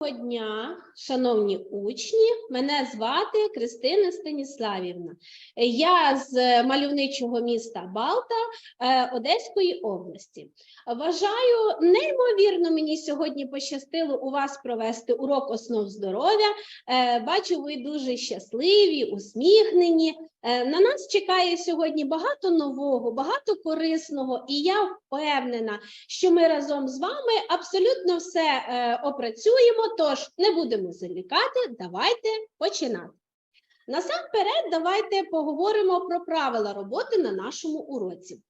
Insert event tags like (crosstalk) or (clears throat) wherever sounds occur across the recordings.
Доброго дня, шановні учні. Мене звати Кристина Станіславівна. Я з мальовничого міста Балта е, Одеської області. Вважаю, неймовірно мені сьогодні пощастило у вас провести урок основ здоров'я. Е, Бачу, ви дуже щасливі, усміхнені. Е, На нас чекає сьогодні багато нового, багато корисного, і я впевнена, що ми разом з вами абсолютно все е, опрацюємо. Тож не будемо залікати, давайте починати. Насамперед, давайте поговоримо про правила роботи на нашому уроці.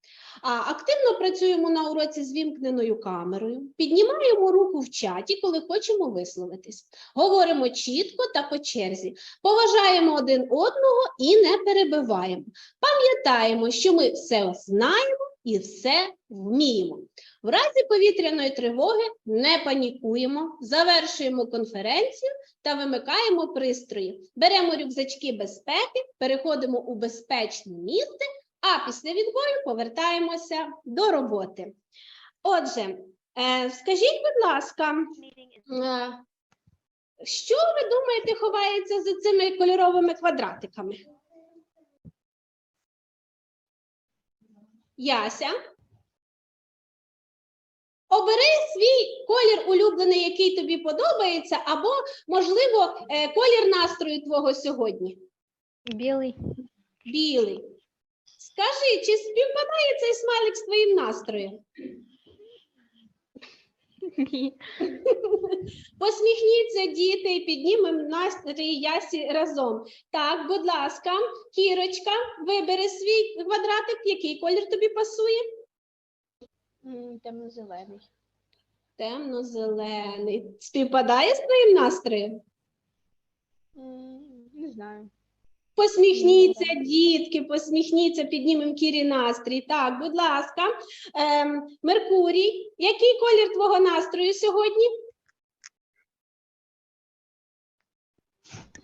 Активно працюємо на уроці з вімкненою камерою, піднімаємо руку в чаті, коли хочемо висловитись. Говоримо чітко та по черзі, поважаємо один одного і не перебиваємо. Пам'ятаємо, що ми все знаємо і все вміємо. В разі повітряної тривоги не панікуємо, завершуємо конференцію та вимикаємо пристрої. Беремо рюкзачки безпеки, переходимо у безпечне місце, а після відбою повертаємося до роботи. Отже, е, скажіть, будь ласка, е, що ви думаєте ховається за цими кольоровими квадратиками? Яся? Обери свій колір улюблений, який тобі подобається, або, можливо, е, колір настрою твого сьогодні. Білий. Білий. Скажи, чи співпадає цей смайлик з твоїм настроєм? Ні. Посміхніться, діти, і піднімемо настрій Ясі разом. Так, будь ласка, Кірочка, вибери свій квадратик, який колір тобі пасує? Темно-зелений. Темно-зелений. Співпадає з твоїм настроєм? Не знаю. Посміхніться, дітки, посміхніться, піднімемо Кірі настрій. Так, будь ласка. Ем, Меркурій, який колір твого настрою сьогодні?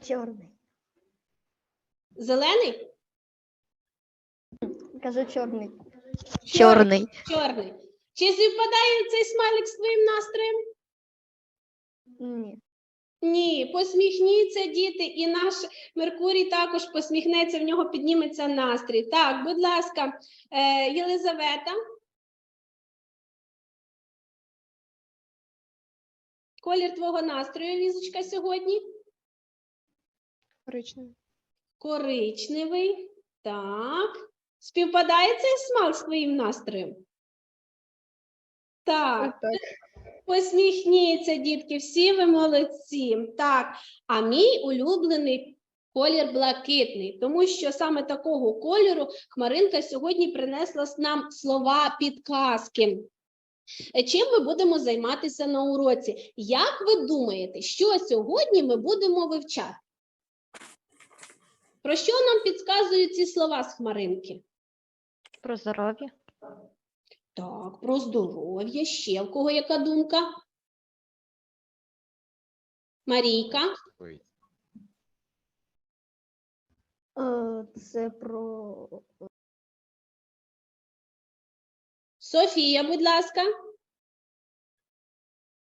Чорний. Зелений? Кажу чорний. Чорний. Чорний. Чи співпадає цей смайлик з твоїм настроєм? Ні. Ні, посміхніться, діти, і наш Меркурій також посміхнеться, в нього підніметься настрій. Так, будь ласка, е, Єлизавета. Колір твого настрою, Лізочка, сьогодні? Коричневий. Коричневий. Так. Співпадає цей смак з твоїм настроєм? Так. Так. Посміхніться, дітки, всі ви молодці. Так, а мій улюблений колір блакитний, тому що саме такого кольору Хмаринка сьогодні принесла нам слова підказки. Е, Чим ми будемо займатися на уроці? Як ви думаєте, що сьогодні ми будемо вивчати? Про що нам підказують ці слова з Хмаринки? Про здоров'я. Так, про здоров'я. Ще в кого яка думка? Марійка? Е, Це про Софія, будь ласка.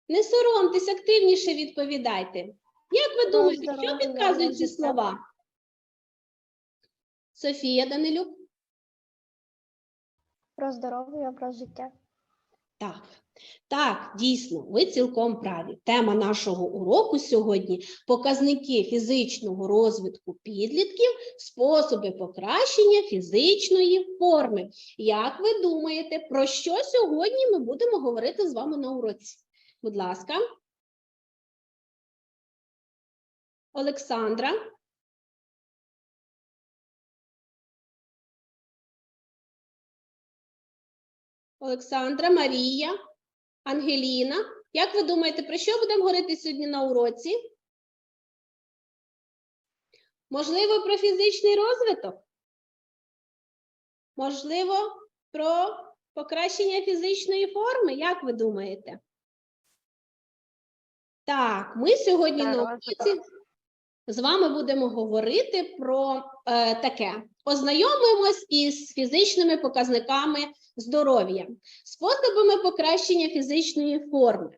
Не соромтесь, активніше відповідайте. Як ви думаєте, що підказують ці слова? Софія Данилюк? Про здоров'я, про життя. Так, так, дійсно, ви цілком праві. Тема нашого уроку сьогодні показники фізичного розвитку підлітків, способи покращення фізичної форми. Як ви думаєте, про що сьогодні ми будемо говорити з вами на уроці? Будь ласка. Олександра. Олександра, Марія, Ангеліна. Як ви думаєте, про що будемо говорити сьогодні на уроці? Можливо, про фізичний розвиток? Можливо, про покращення фізичної форми? Як ви думаєте? Так, ми сьогодні на уроці з вами будемо говорити про е, таке. Ознайомимось із фізичними показниками здоров'я, способами покращення фізичної форми.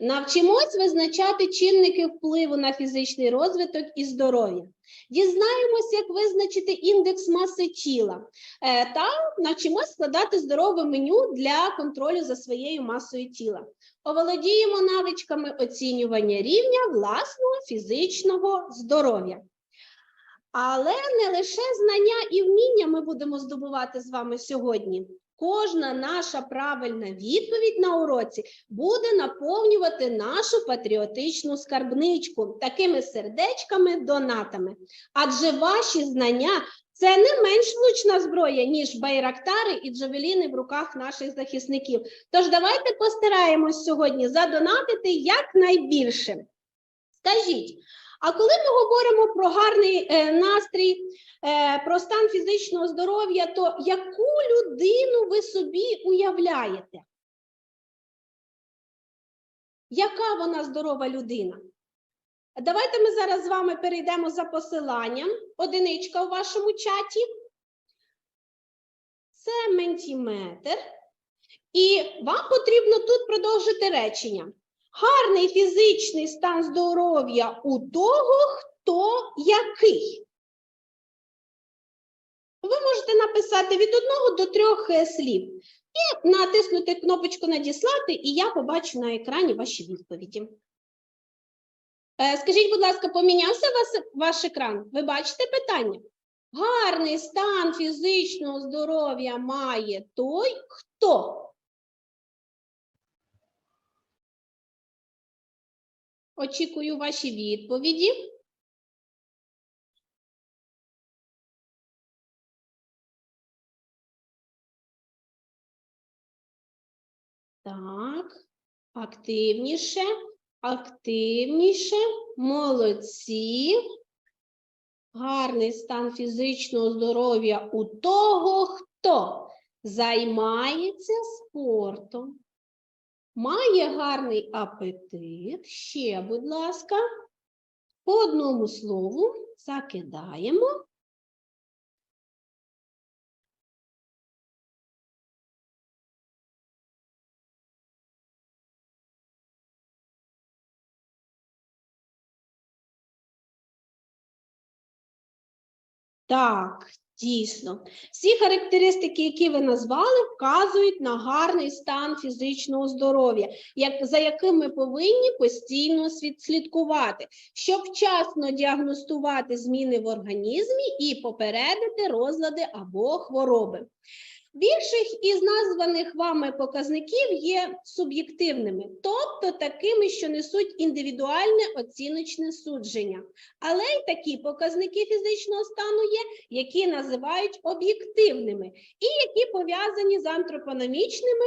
Навчимось визначати чинники впливу на фізичний розвиток і здоров'я. Дізнаємось, як визначити індекс маси тіла е, та навчимось складати здорове меню для контролю за своєю масою тіла. Оволодіємо навичками оцінювання рівня власного фізичного здоров'я. Але не лише знання і вміння ми будемо здобувати з вами сьогодні. Кожна наша правильна відповідь на уроці буде наповнювати нашу патріотичну скарбничку такими сердечками, донатами. Адже ваші знання це не менш влучна зброя, ніж байрактари і джавеліни в руках наших захисників. Тож давайте постараємось сьогодні задонатити якнайбільше. Скажіть, а коли ми говоримо про гарний е, настрій, про стан фізичного здоров'я, то яку людину ви собі уявляєте? Яка вона здорова людина? Давайте ми зараз з вами перейдемо за посиланням. Одиничка у вашому чаті. Це ментіметр. І вам потрібно тут продовжити речення. Гарний фізичний стан здоров'я у того, хто який. Ви можете написати від одного до трьох е, слів і натиснути кнопочку Надіслати, і я побачу на екрані ваші відповіді. Е, Скажіть, будь ласка, помінявся вас, ваш екран? Ви бачите питання? Гарний стан фізичного здоров'я має той, хто. Очікую ваші відповіді. Так, активніше, активніше, молодці. Гарний стан фізичного здоров'я у того, хто займається спортом, має гарний апетит. Ще, будь ласка, по одному слову закидаємо. Так, дійсно. Всі характеристики, які ви назвали, вказують на гарний стан фізичного здоров'я, як, за яким ми повинні постійно слідкувати, щоб вчасно діагностувати зміни в організмі і попередити розлади або хвороби. Більшість із названих вами показників є суб'єктивними, тобто такими, що несуть індивідуальне оціночне судження. Але й такі показники фізичного стану є, які називають об'єктивними і які пов'язані з антропономічними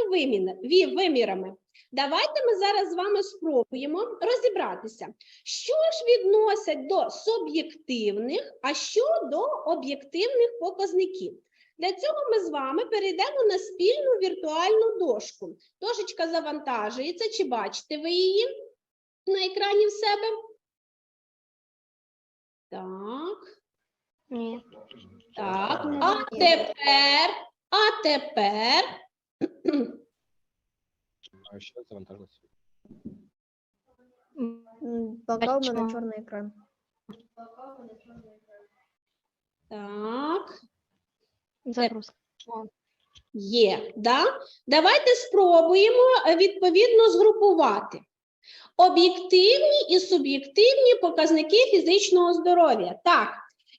вимірами. Давайте ми зараз з вами спробуємо розібратися, що ж відносять до суб'єктивних, а що до об'єктивних показників. Для цього ми з вами перейдемо на спільну віртуальну дошку. Дошечка завантажується. Чи бачите ви її на екрані в себе? Так. Ні. Так, а тепер, а тепер А що завантажилося? Поки у мене чорний екран. так, Загрузка. є. Да? Давайте спробуємо е, відповідно згрупувати. Об'єктивні і суб'єктивні показники фізичного здоров'я. Так,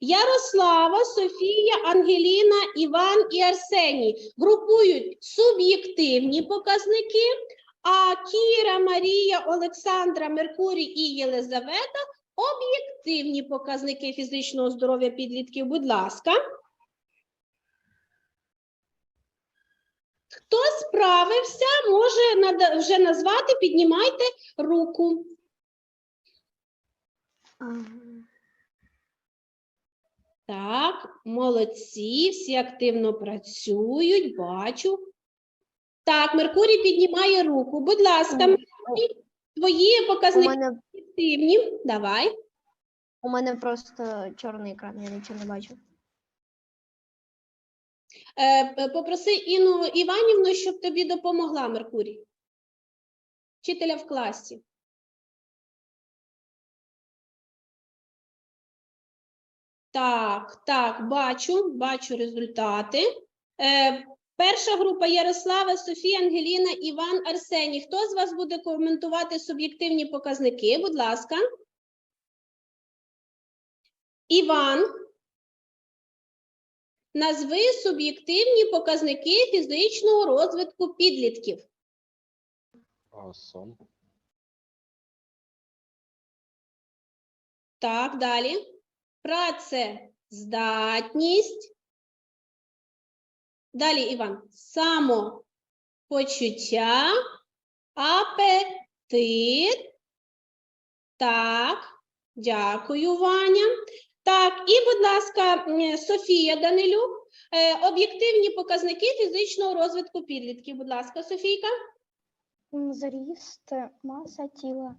Ярослава, Софія, Ангеліна, Іван і Арсеній групують суб'єктивні показники, а Кіра, Марія, Олександра, Меркурій і Єлизавета об'єктивні показники фізичного здоров'я підлітків. Будь ласка. Хто справився, може вже назвати, піднімайте руку. Так, молодці, всі активно працюють, бачу. Так, Меркурій піднімає руку. Будь ласка, Меркурій, твої показники мене, активні. Давай. у мене просто чорний екран, я нічого не бачу. Е, Попроси Інну Іванівну, щоб тобі допомогла Меркурій. Вчителя в класі. Так, так, бачу, бачу результати. Е, перша група Ярослава, Софія, Ангеліна, Іван, Арсеній. Хто з вас буде коментувати суб'єктивні показники? Будь ласка. Іван. Назви суб'єктивні показники фізичного розвитку підлітків. Сон. Так, далі. Працездатність. Далі, Іван. Самопочуття, апетит. Так, дякую, Ваня. Так, і, будь ласка, Софія Данилюк. Е, Об'єктивні показники фізичного розвитку підлітків. Будь ласка, Софійка. Зріст, маса тіла,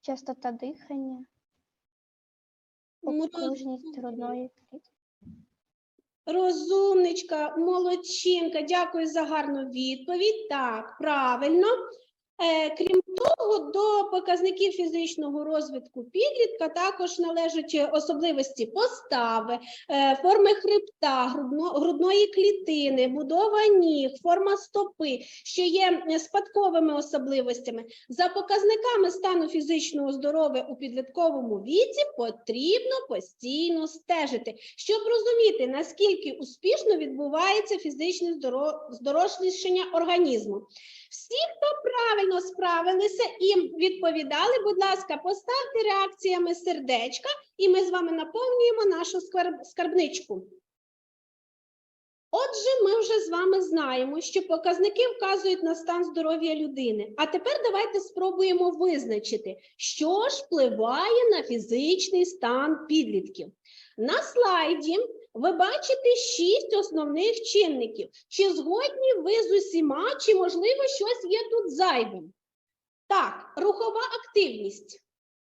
частота дихання, окружність грудної клітки. Розумничка, молодчинка, дякую за гарну відповідь. Так, правильно. Е, крім того, до показників фізичного розвитку підлітка також належать особливості постави, е, форми хребта, грудної клітини, будова ніг, форма стопи, що є спадковими особливостями. За показниками стану фізичного здоров'я у підлітковому віці потрібно постійно стежити, щоб розуміти, наскільки успішно відбувається фізичне здоро- організму. Всі, хто правильно справилися і відповідали, будь ласка, поставте реакціями сердечка, і ми з вами наповнюємо нашу скарб- скарбничку. Отже, ми вже з вами знаємо, що показники вказують на стан здоров'я людини. А тепер давайте спробуємо визначити, що ж впливає на фізичний стан підлітків. На слайді ви бачите шість основних чинників. Чи згодні ви з усіма, чи можливо щось є тут зайвим? Так, рухова активність.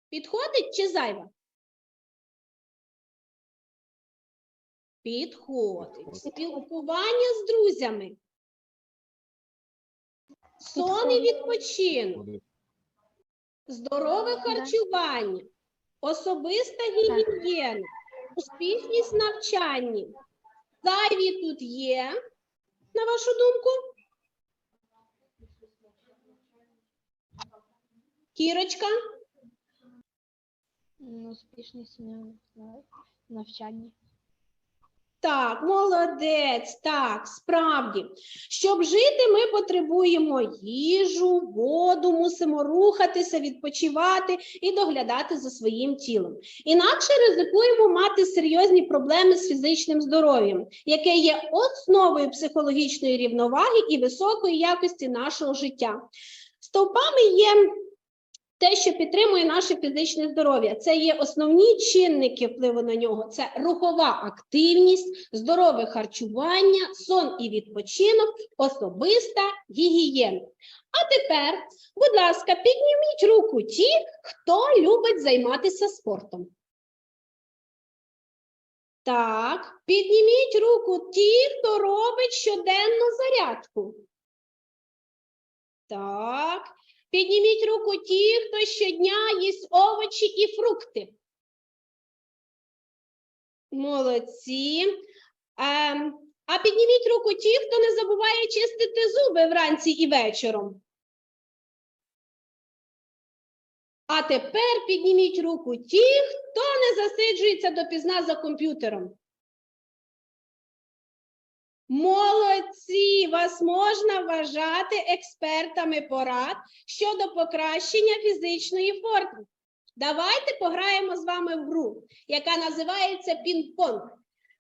Підходить чи зайва? Підходить. Спілкування з друзями. Сон і відпочинок. Здорове харчування, особиста гігієна, успішність в навчанні. Зайві тут є, на вашу думку? Кірочка? Успішність в навчанні. Так, молодець, так, справді. Щоб жити, ми потребуємо їжу, воду, мусимо рухатися, відпочивати і доглядати за своїм тілом. Інакше ризикуємо мати серйозні проблеми з фізичним здоров'ям, яке є основою психологічної рівноваги і високої якості нашого життя. Стовпами є те, що підтримує наше фізичне здоров'я. Це є основні чинники впливу на нього: це рухова активність, здорове харчування, сон і відпочинок, особиста гігієна. А тепер, будь ласка, підніміть руку ті, хто любить займатися спортом. Так, підніміть руку ті, хто робить щоденну зарядку. Так. Підніміть руку ті, хто щодня їсть овочі і фрукти. Молодці. Ем, а підніміть руку ті, хто не забуває чистити зуби вранці і вечором. А тепер підніміть руку ті, хто не засиджується допізна за комп'ютером. Молодці! Вас можна вважати експертами порад щодо покращення фізичної форми. Давайте пограємо з вами в гру, яка називається пінг-понг.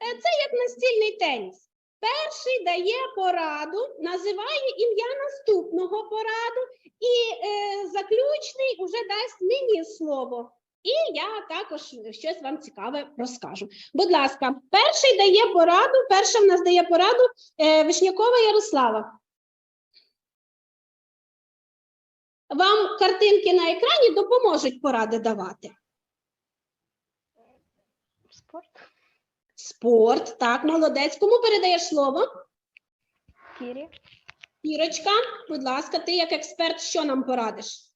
Е, Це як настільний теніс. Перший дає пораду, називає ім'я наступного пораду, і е, заключний уже дасть мені слово. І я також щось вам цікаве розкажу. Будь ласка, перший дає пораду, перша в нас дає пораду е, Вишнякова Ярослава. Вам картинки на екрані допоможуть поради давати. Спорт. Спорт. Так, молодець. Кому передаєш слово? Кірі. Ірочка, будь ласка, ти як експерт, що нам порадиш?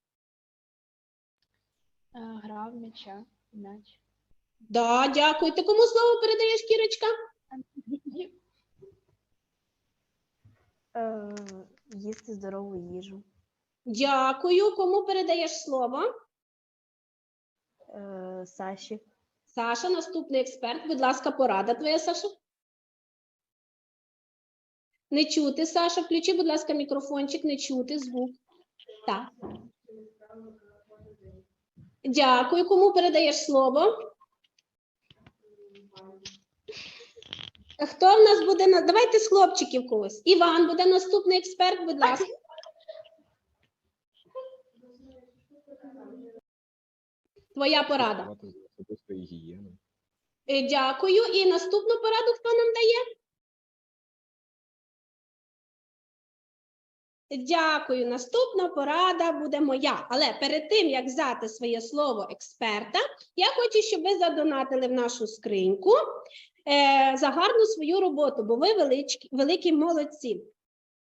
Е, Гра в м'яча. М'яч. Да, дякую. Ти кому слово передаєш, Кірочка? Е, їсти здорову їжу. Дякую. Кому передаєш слово? Е, Саші. Саша, наступний експерт. Будь ласка, порада твоя, Саша. Не чути, Саша. Включи, будь ласка, мікрофончик, не чути звук. Так. Дякую. Кому передаєш слово? Хто в нас буде на давайте з хлопчиків когось. Іван буде наступний експерт, будь ласка. Твоя порада. Е, Дякую. І наступну пораду хто нам дає? Дякую. Наступна порада буде моя. Але перед тим, як взяти своє слово експерта, я хочу, щоб ви задонатили в нашу скриньку е, за гарну свою роботу, бо ви величкі, великі молодці.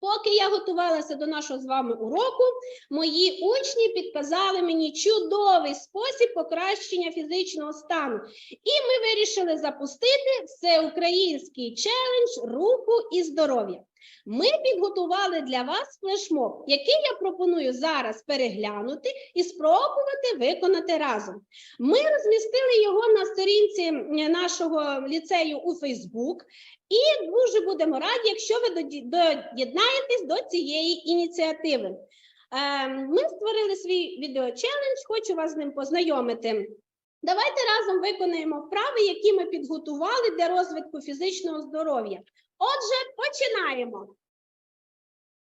Поки я готувалася до нашого з вами уроку, мої учні підказали мені чудовий спосіб покращення фізичного стану. І ми вирішили запустити всеукраїнський челендж руху і здоров'я. Ми підготували для вас флешмоб, який я пропоную зараз переглянути і спробувати виконати разом. Ми розмістили його на сторінці нашого ліцею у Фейсбук, і дуже будемо раді, якщо ви доєднаєтесь до цієї ініціативи. Е, Ми створили свій відеочелендж, хочу вас з ним познайомити. Давайте разом виконаємо вправи, які ми підготували для розвитку фізичного здоров'я. Отже, починаємо.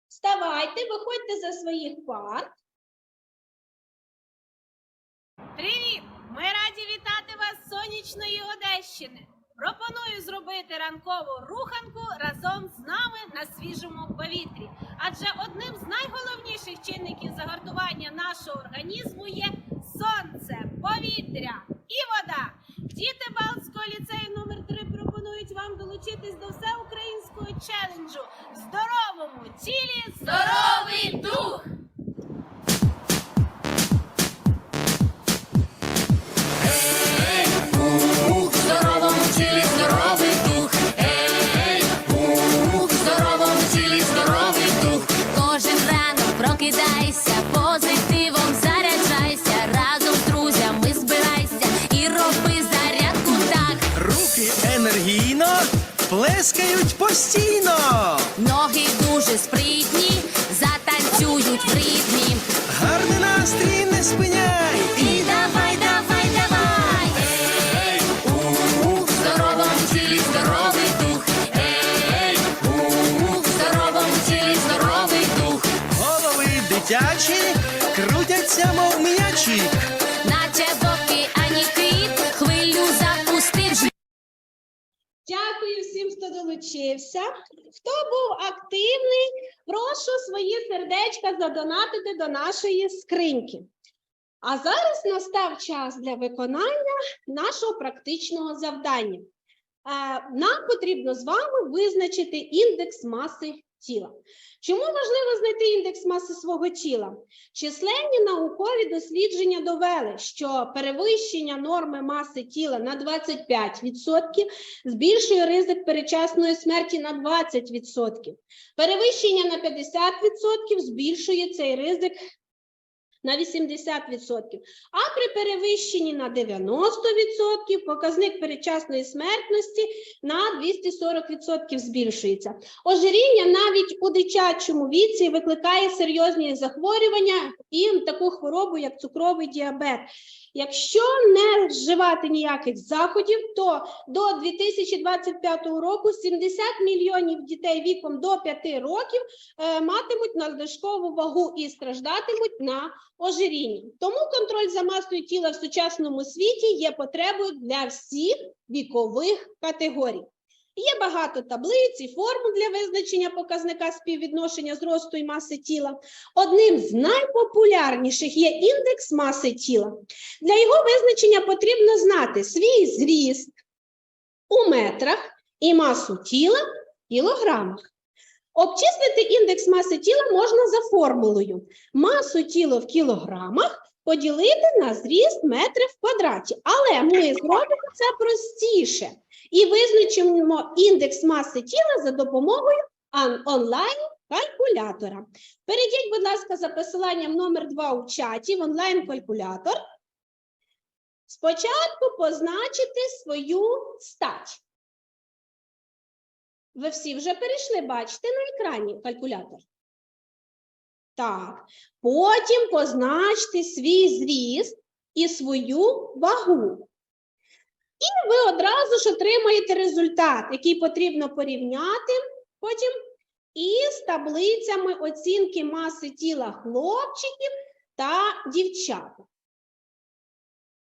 Вставайте, виходьте за своїх пар. Привіт! Ми раді вітати вас з сонячної Одещини. Пропоную зробити ранкову руханку разом з нами на свіжому повітрі. Адже одним з найголовніших чинників загартування нашого організму є сонце, повітря і вода. Діти Балтського ліцею номер 3 челенджу. В здоровому тілі здоровий плескають постійно. Ноги дуже спритні, затанцюють в ритмі. Гарний настрій не спиняй. І давай, давай, давай. Ей, ух, в здоровому тілі здоровий дух. Ей, ух, в здоровому тілі здоровий дух. Голови дитячі крутяться, мов м'ячі. Всім, хто був активний, прошу свої сердечка задонатити до нашої скриньки. А зараз настав час для виконання нашого практичного завдання. Е, Нам потрібно з вами визначити індекс маси тіла. Чому важливо знайти індекс маси свого тіла? Численні наукові дослідження довели, що перевищення норми маси тіла на 25% збільшує ризик перечасної смерті на 20%. Перевищення на 50% збільшує цей ризик на 80%. А при перевищенні на 90% показник перечасної смертності на 240% збільшується. Ожиріння навіть у дитячому віці викликає серйозні захворювання і таку хворобу, як цукровий діабет. Якщо не вживати ніяких заходів, то до 2025 року 70 мільйонів дітей віком до 5 років е, матимуть надлишкову вагу і страждатимуть на ожирінні. Тому контроль за масою тіла в сучасному світі є потребою для всіх вікових категорій. Є багато таблиць і формул для визначення показника співвідношення зросту і маси тіла. Одним з найпопулярніших є індекс маси тіла. Для його визначення потрібно знати свій зріст, у метрах і масу тіла в кілограмах. Обчислити індекс маси тіла можна за формулою. Масу тіла в кілограмах поділити на зріст метри в квадраті. Але ми зробимо це простіше і визначимо індекс маси тіла за допомогою онлайн-калькулятора. Перейдіть, будь ласка, за посиланням номер 2 у чаті в онлайн-калькулятор. Спочатку позначити свою стать. Ви всі вже перейшли, бачите на екрані калькулятор? Так. Потім позначте свій зріст і свою вагу. І ви одразу ж отримаєте результат, який потрібно порівняти потім із таблицями оцінки маси тіла хлопчиків та дівчат.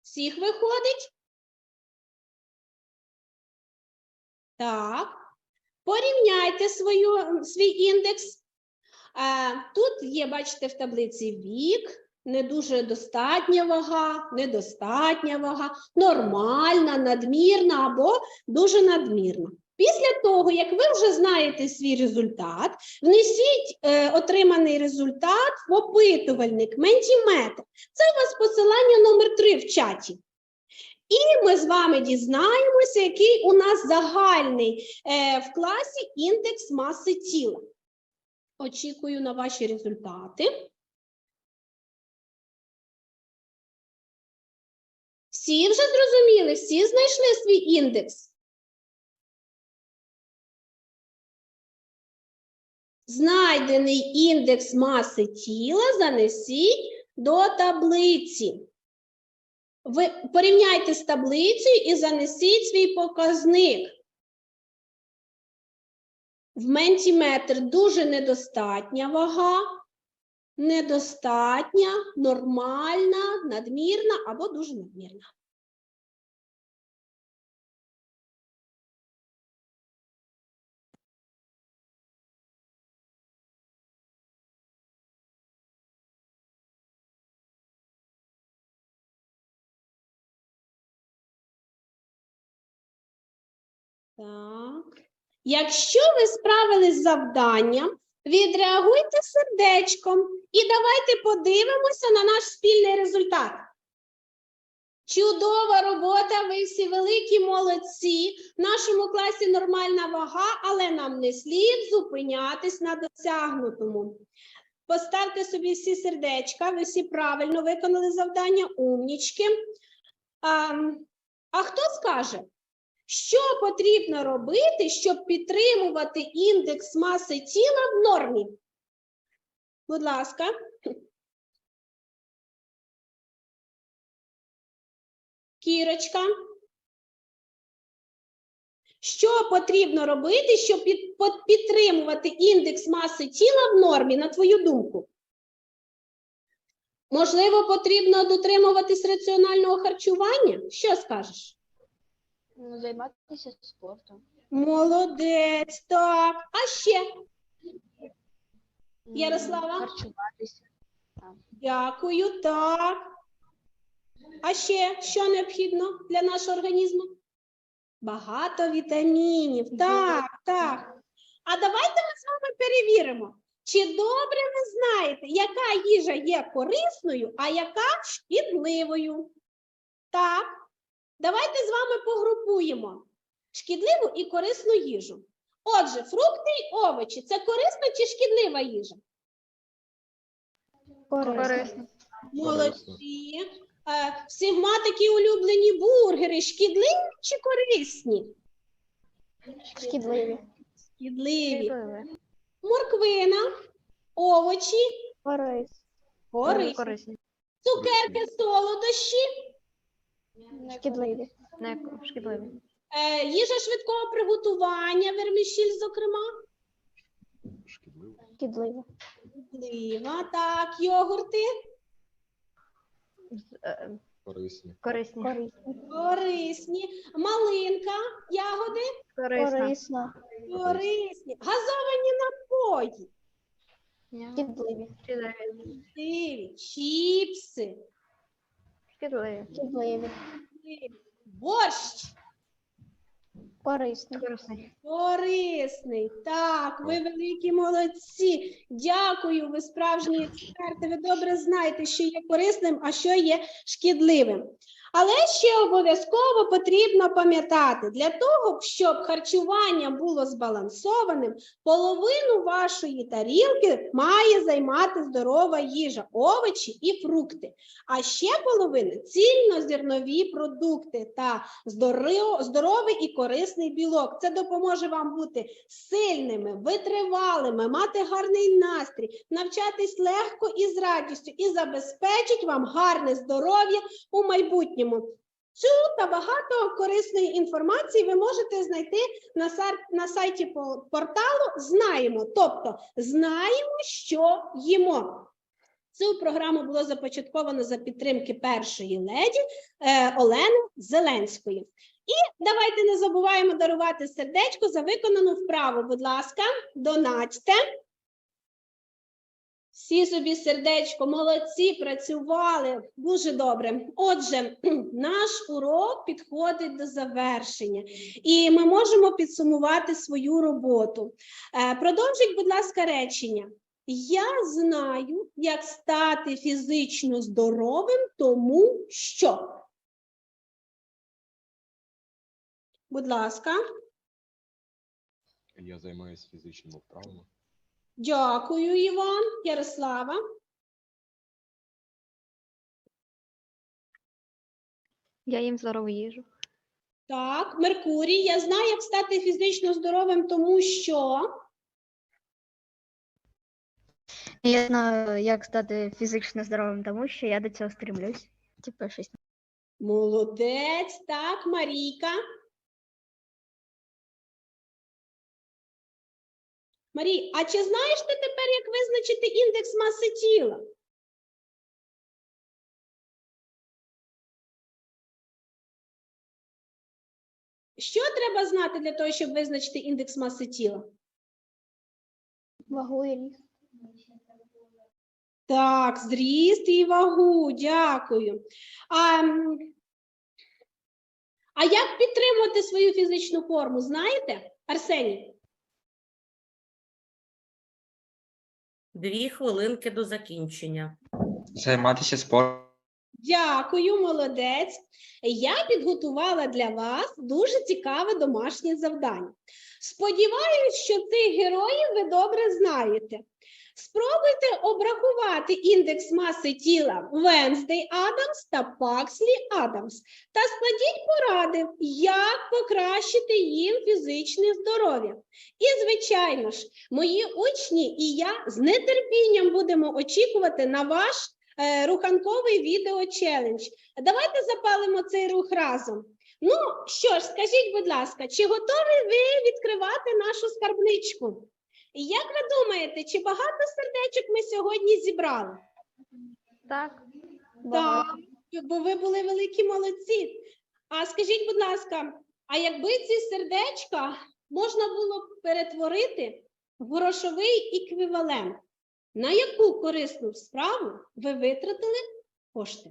Всіх виходить? Так. Порівняйте свою, свій індекс. Тут є, бачите, в таблиці вік, не дуже достатня вага, недостатня вага, нормальна, надмірна або дуже надмірна. Після того, як ви вже знаєте свій результат, внесіть е, отриманий результат в опитувальник Ментіметр. Це у вас посилання номер 3 в чаті. І ми з вами дізнаємося, який у нас загальний е, в класі індекс маси тіла. Очікую на ваші результати. Всі вже зрозуміли, всі знайшли свій індекс. Знайдений індекс маси тіла занесіть до таблиці. Ви порівняйте з таблицею і занесіть свій показник. В ментіметр дуже недостатня вага, недостатня, нормальна, надмірна або дуже надмірна. Так. Якщо ви справились з завданням, відреагуйте сердечком і давайте подивимося на наш спільний результат. Чудова робота, ви всі великі молодці. В нашому класі нормальна вага, але нам не слід зупинятись на досягнутому. Поставте собі всі сердечка, ви всі правильно виконали завдання, умнічки. А, а хто скаже? Що потрібно робити, щоб підтримувати індекс маси тіла в нормі? Будь ласка. Кірочка. Що потрібно робити, щоб підтримувати індекс маси тіла в нормі, на твою думку? Можливо, потрібно дотримуватись раціонального харчування? Що скажеш? Ну, займатися спортом. Молодець, так. А ще Ярослава? Харчуватися. дякую, так. А ще що необхідно для нашого організму? Багато вітамінів. Так, так. А давайте ми з вами перевіримо, чи добре ви знаєте, яка їжа є корисною, а яка шкідливою. Так. Давайте з вами погрупуємо шкідливу і корисну їжу. Отже, фрукти й овочі це корисна чи шкідлива їжа? Корисно. Молодці. Е, Всіх ма такі улюблені бургери, шкідливі чи корисні? Шкідливі. Шкідливі. Морквина, овочі, Корис. корисні. Корисні. Цукерки, солодощі, Шкідливі. Не шкідливі. е, їжа швидкого приготування, вермішіль, зокрема. Шкідливо. Шкідливі. Шкідлива, так, йогурти, Корисні. Корисні. Корисні. корисні, малинка, ягоди, Корисна. корисні, газовані напої, Шкідливі. шкідливі, чіпси, Шкідливі. Шкідливі. борщ. Корисний. Корисний. Корисний. Так, ви великі молодці. Дякую, ви справжні експерти. Ви добре знаєте, що є корисним, а що є шкідливим. Але ще обов'язково потрібно пам'ятати, для того, щоб харчування було збалансованим, половину вашої тарілки має займати здорова їжа, овочі і фрукти. А ще половина цільнозернові продукти та здоровий і корисний білок. Це допоможе вам бути сильними, витривалими, мати гарний настрій, навчатись легко і з радістю і забезпечить вам гарне здоров'я у майбутньому. Цю та багато корисної інформації ви можете знайти на, сар- на сайті порталу Знаємо, тобто знаємо, що їмо. Цю програму було започатковано за підтримки першої леді е, Олени Зеленської. І давайте не забуваємо дарувати сердечко за виконану вправу. Будь ласка, донатьте. Всі собі сердечко, молодці, працювали дуже добре. Отже, (clears throat) наш урок підходить до завершення, і ми можемо підсумувати свою роботу. Е, Продовжіть, будь ласка, речення. Я знаю, як стати фізично здоровим, тому що. Будь ласка, Я займаюся фізичними вправами. Дякую, Іван. Ярослава. Я їм здорову їжу. Так, Меркурій. Я знаю, як стати фізично здоровим, тому що. Я знаю, як стати фізично здоровим, тому що я до цього стремлюсь. Типу, щось. Молодець, так, Марійка. Марій, а чи знаєш ти тепер, як визначити індекс маси тіла? Що треба знати для того, щоб визначити індекс маси тіла? Вагу і ріст. Так, зріст і вагу, дякую. А, а як підтримувати свою фізичну форму, знаєте, Арсеній? Дві хвилинки до закінчення. Займатися спортом. Дякую, молодець. Я підготувала для вас дуже цікаве домашнє завдання. Сподіваюсь, що цих героїв ви добре знаєте. Спробуйте обрахувати індекс маси тіла Венздей Адамс та Пакслі Адамс та складіть поради, як покращити їм фізичне здоров'я. І, звичайно ж, мої учні і я з нетерпінням будемо очікувати на ваш е, руханковий відео-челендж. Давайте запалимо цей рух разом. Ну що ж, скажіть, будь ласка, чи готові ви відкривати нашу скарбничку? І Як ви думаєте, чи багато сердечок ми сьогодні зібрали? Так. Так, бо ви були великі молодці. А скажіть, будь ласка, а якби ці сердечка можна було б перетворити в грошовий еквівалент, на яку корисну справу ви витратили кошти?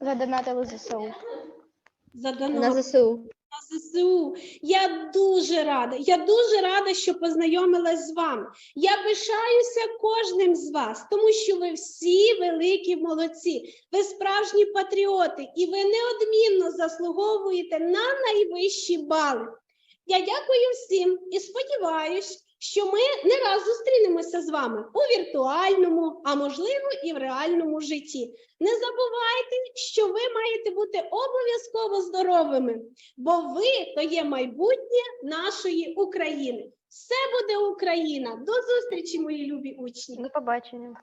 Задонатили ЗСУ. За донат? На ЗСУ. на ЗСУ. Я дуже рада. Я дуже рада, що познайомилась з вами. Я пишаюся кожним з вас, тому що ви всі великі молодці. Ви справжні патріоти, і ви неодмінно заслуговуєте на найвищі бали. Я дякую всім і сподіваюсь, що ми не раз зустрінемося з вами у віртуальному, а можливо і в реальному житті. Не забувайте, що ви маєте бути обов'язково здоровими, бо ви то є майбутнє нашої України. Все буде Україна. До зустрічі, мої любі учні. До побачення.